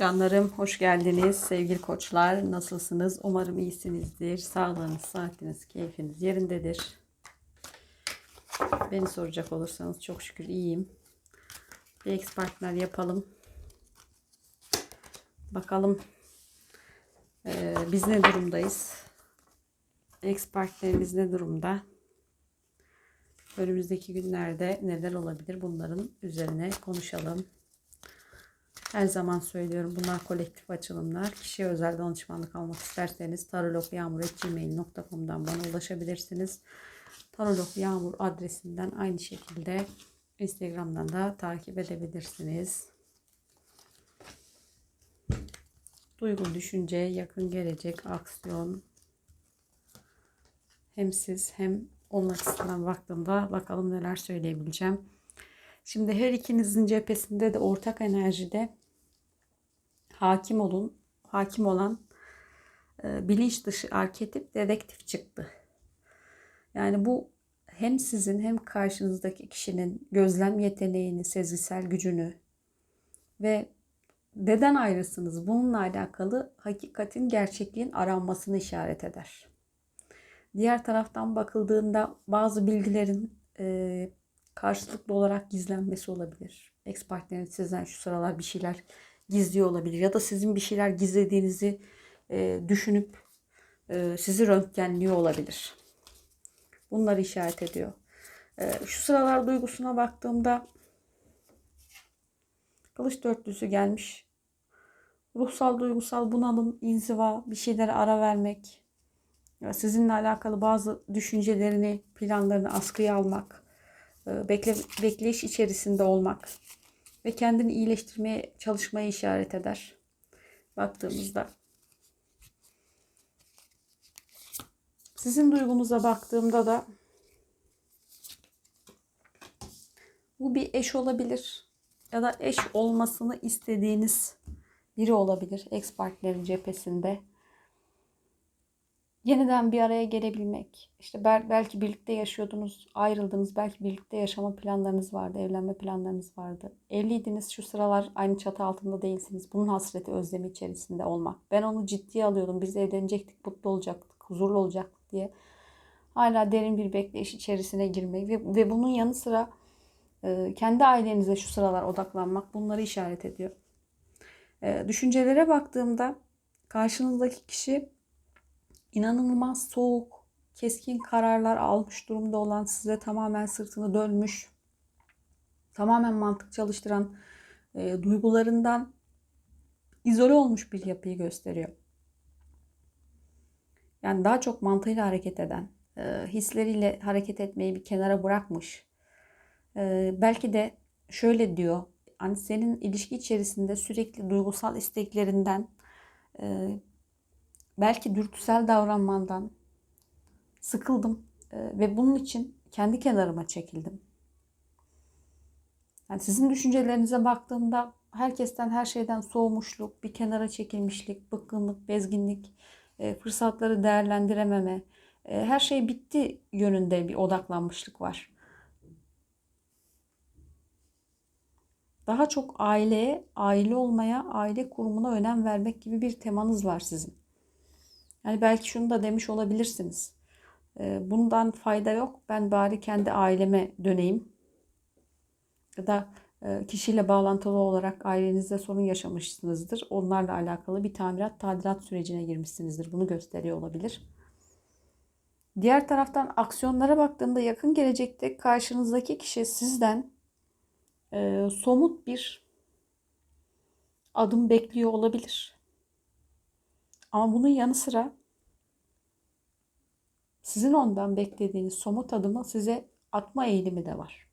Canlarım hoş geldiniz sevgili koçlar. Nasılsınız? Umarım iyisinizdir. Sağlığınız, saatiniz, keyfiniz yerindedir. Beni soracak olursanız çok şükür iyiyim. Bir ex partner yapalım. Bakalım eee, biz ne durumdayız? Ex partnerimiz ne durumda? Önümüzdeki günlerde neler olabilir? Bunların üzerine konuşalım. Her zaman söylüyorum bunlar kolektif açılımlar. Kişiye özel danışmanlık almak isterseniz tarolokyağmur.gmail.com'dan bana ulaşabilirsiniz. Tarolog Yağmur adresinden aynı şekilde Instagram'dan da takip edebilirsiniz. Duygu, düşünce, yakın gelecek, aksiyon hem siz hem onlar açısından baktığımda bakalım neler söyleyebileceğim. Şimdi her ikinizin cephesinde de ortak enerjide hakim olun, hakim olan e, bilinç dışı arketip dedektif çıktı. Yani bu hem sizin hem karşınızdaki kişinin gözlem yeteneğini, sezgisel gücünü ve neden ayrısınız bununla alakalı hakikatin, gerçekliğin aranmasını işaret eder. Diğer taraftan bakıldığında bazı bilgilerin e, karşılıklı olarak gizlenmesi olabilir. Ex partnerin sizden şu sıralar bir şeyler gizliyor olabilir ya da sizin bir şeyler gizlediğinizi e, düşünüp e, sizi röntgenliyor olabilir. Bunları işaret ediyor. E, şu sıralar duygusuna baktığımda kılıç dörtlüsü gelmiş. Ruhsal, duygusal bunalım, inziva, bir şeylere ara vermek, sizinle alakalı bazı düşüncelerini, planlarını askıya almak, bekle, bekleyiş içerisinde olmak ve kendini iyileştirmeye çalışmaya işaret eder. Baktığımızda. Sizin duygunuza baktığımda da bu bir eş olabilir ya da eş olmasını istediğiniz biri olabilir ex partnerin cephesinde yeniden bir araya gelebilmek. İşte belki birlikte yaşıyordunuz, ayrıldınız, belki birlikte yaşama planlarınız vardı, evlenme planlarınız vardı. Evliydiniz, şu sıralar aynı çatı altında değilsiniz. Bunun hasreti, özlemi içerisinde olmak. Ben onu ciddiye alıyordum. Biz evlenecektik, mutlu olacaktık, huzurlu olacaktık diye. Hala derin bir bekleyiş içerisine girmek ve, ve bunun yanı sıra e, kendi ailenize şu sıralar odaklanmak bunları işaret ediyor. E, düşüncelere baktığımda karşınızdaki kişi inanılmaz soğuk, keskin kararlar almış durumda olan size tamamen sırtını dönmüş, tamamen mantık çalıştıran e, duygularından izole olmuş bir yapıyı gösteriyor. Yani daha çok mantığıyla hareket eden, e, hisleriyle hareket etmeyi bir kenara bırakmış. E, belki de şöyle diyor, hani senin ilişki içerisinde sürekli duygusal isteklerinden, e, belki dürtüsel davranmandan sıkıldım e, ve bunun için kendi kenarıma çekildim. Yani sizin düşüncelerinize baktığımda herkesten her şeyden soğumuşluk, bir kenara çekilmişlik, bıkkınlık, bezginlik, e, fırsatları değerlendirememe, e, her şey bitti yönünde bir odaklanmışlık var. Daha çok aileye, aile olmaya, aile kurumuna önem vermek gibi bir temanız var sizin. Yani belki şunu da demiş olabilirsiniz. Ee, bundan fayda yok. Ben bari kendi aileme döneyim. Ya da e, kişiyle bağlantılı olarak ailenizde sorun yaşamışsınızdır. Onlarla alakalı bir tamirat, tadilat sürecine girmişsinizdir. Bunu gösteriyor olabilir. Diğer taraftan aksiyonlara baktığımda yakın gelecekte karşınızdaki kişi sizden e, somut bir adım bekliyor olabilir. Ama bunun yanı sıra sizin ondan beklediğiniz somut adımı size atma eğilimi de var.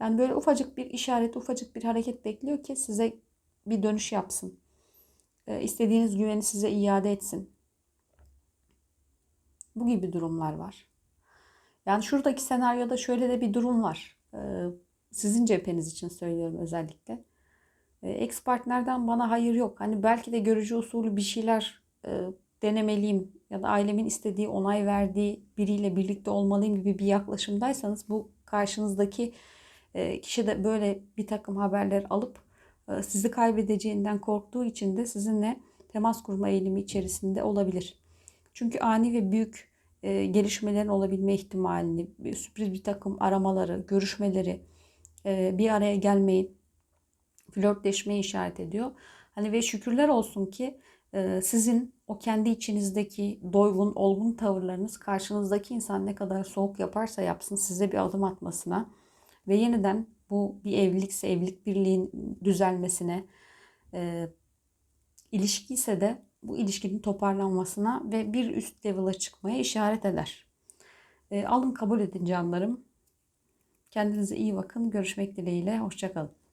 Yani böyle ufacık bir işaret, ufacık bir hareket bekliyor ki size bir dönüş yapsın. E, istediğiniz güveni size iade etsin. Bu gibi durumlar var. Yani şuradaki senaryoda şöyle de bir durum var. E, sizin cepheniz için söylüyorum özellikle. E, ex partnerden bana hayır yok. Hani belki de görücü usulü bir şeyler e, denemeliyim ya da ailemin istediği, onay verdiği biriyle birlikte olmalıyım gibi bir yaklaşımdaysanız bu karşınızdaki e, kişi de böyle bir takım haberler alıp e, sizi kaybedeceğinden korktuğu için de sizinle temas kurma eğilimi içerisinde olabilir. Çünkü ani ve büyük e, gelişmelerin olabilme ihtimalini, sürpriz bir takım aramaları, görüşmeleri, e, bir araya gelmeyi, flörtleşmeyi işaret ediyor. Hani ve şükürler olsun ki e, sizin o kendi içinizdeki doygun, olgun tavırlarınız karşınızdaki insan ne kadar soğuk yaparsa yapsın size bir adım atmasına ve yeniden bu bir evlilikse evlilik birliğin düzelmesine, e, ilişki ise de bu ilişkinin toparlanmasına ve bir üst level'a çıkmaya işaret eder. E, alın kabul edin canlarım. Kendinize iyi bakın. Görüşmek dileğiyle. Hoşçakalın.